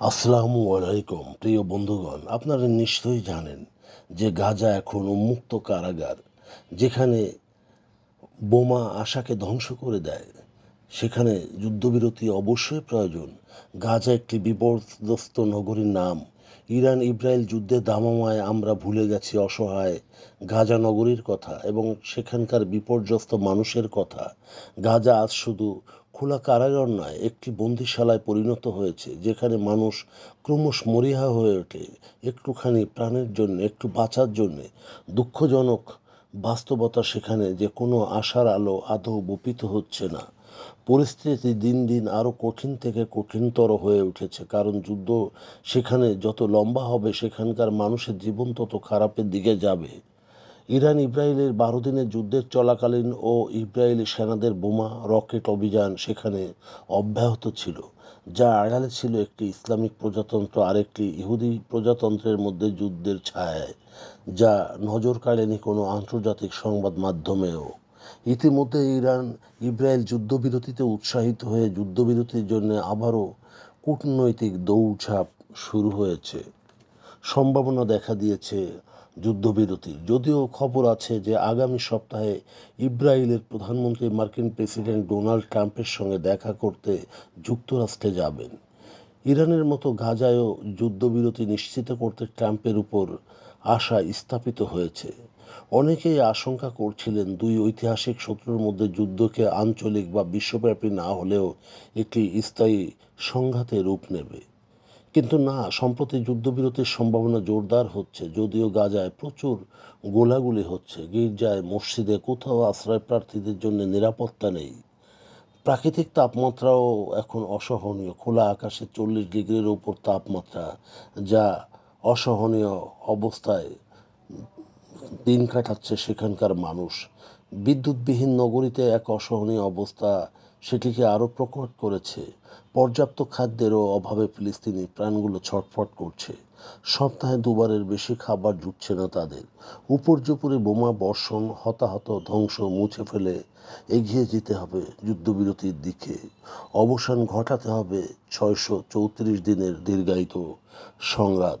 আসসালামু আলাইকুম, প্রিয় বন্ধুগণ, আপনারা নিশ্চয়ই জানেন যে গাজা এখন উন্মুক্ত কারাগার, যেখানে বোমা আশাকে ধ্বংস করে দেয়। সেখানে যুদ্ধবিরতি অবশ্যই প্রয়োজন। গাজা একটি বিপর্যস্ত নগরীর নাম। ইরান ইসরায়েল যুদ্ধে দামামায় আমরা ভুলে গেছি অসহায় গাজা নগরীর কথা এবং সেখানকার বিপর্যস্ত মানুষের কথা। গাজা আজ শুধু খোলা কারাগার নয়, একটি বন্দিশালায় পরিণত হয়েছে, যেখানে মানুষ ক্রমশ মরিহা হয়ে ওঠে, একটুখানি প্রাণের জন্য, একটু বাঁচার জন্যে। দুঃখজনক বাস্তবতা সেখানে যে কোনো আশার আলো আদৌ বপিত হচ্ছে না। পরিস্থিতি দিন দিন আরও কঠিন থেকে কঠিনতর হয়ে উঠেছে, কারণ যুদ্ধ সেখানে যত লম্বা হবে, সেখানকার মানুষের জীবন তত খারাপের দিকে যাবে। ইরান ইসরায়েলের বারো দিনের যুদ্ধের চলাকালীন ও ইসরায়েলি সেনাদের বোমা, রকেট অভিযান সেখানে অব্যাহত ছিল, যা আড়ালে ছিল একটি ইসলামিক প্রজাতন্ত্র আরেকটি ইহুদি প্রজাতন্ত্রের মধ্যে যুদ্ধের ছায়ায় যা নজর কাড়েনি কোনো আন্তর্জাতিক সংবাদ মাধ্যমেও। ইতিমধ্যে ইরান ইসরায়েল যুদ্ধবিরতিতে উৎসাহিত হয়ে যুদ্ধবিরতির জন্য আবারও কূটনৈতিক দৌড়ঝাঁপ শুরু হয়েছে। সম্ভাবনা দেখা দিয়েছে যুদ্ধবিরতির যদিও খবর আছে যে আগামী সপ্তাহে ইসরায়েলের প্রধানমন্ত্রী মার্কিন প্রেসিডেন্ট ডোনাল্ড ট্রাম্পের সঙ্গে দেখা করতে যুক্তরাষ্ট্রে যাবেন। ইরানের মতো গাজায়ও যুদ্ধবিরতি নিশ্চিত করতে ট্রাম্পের উপর আশা স্থাপিত হয়েছে। অনেকেই আশঙ্কা করছিলেন দুই ঐতিহাসিক শত্রুর মধ্যে যুদ্ধকে আঞ্চলিক বা বিশ্বব্যাপী না হলেও একটি স্থায়ী সংঘাতে রূপ নেবে। কিন্তু না, সম্প্রতি যুদ্ধবিরতির সম্ভাবনা জোরদার হচ্ছে, যদিও গাজায় প্রচুর গোলাগুলি হচ্ছে। গির্জায়, মসজিদে কোথাও আশ্রয় প্রার্থীদের জন্য নিরাপত্তা নেই। প্রাকৃতিক তাপমাত্রাও এখন অসহনীয়। খোলা আকাশে চল্লিশ ডিগ্রির ওপর তাপমাত্রা, যা অসহনীয় অবস্থায় দিন কাটাচ্ছে সেখানকার মানুষ। বিদ্যুৎবিহীন নগরীতে এক অসহনীয় অবস্থা সেটিকে আরও প্রকট করেছে। পর্যাপ্ত খাদ্যেরও অভাবে ফিলিস্তিনি প্রাণগুলো ছটফট করছে। সপ্তাহে দুবারের বেশি খাবার জুটছে না তাদের। উপর্যুপুরে বোমা বর্ষণ, হতাহত ধ্বংস মুছে ফেলে এগিয়ে যেতে হবে যুদ্ধবিরতির দিকে। অবসান ঘটাতে হবে ছয়শো চৌত্রিশ দিনের দীর্ঘায়িত সংঘাত।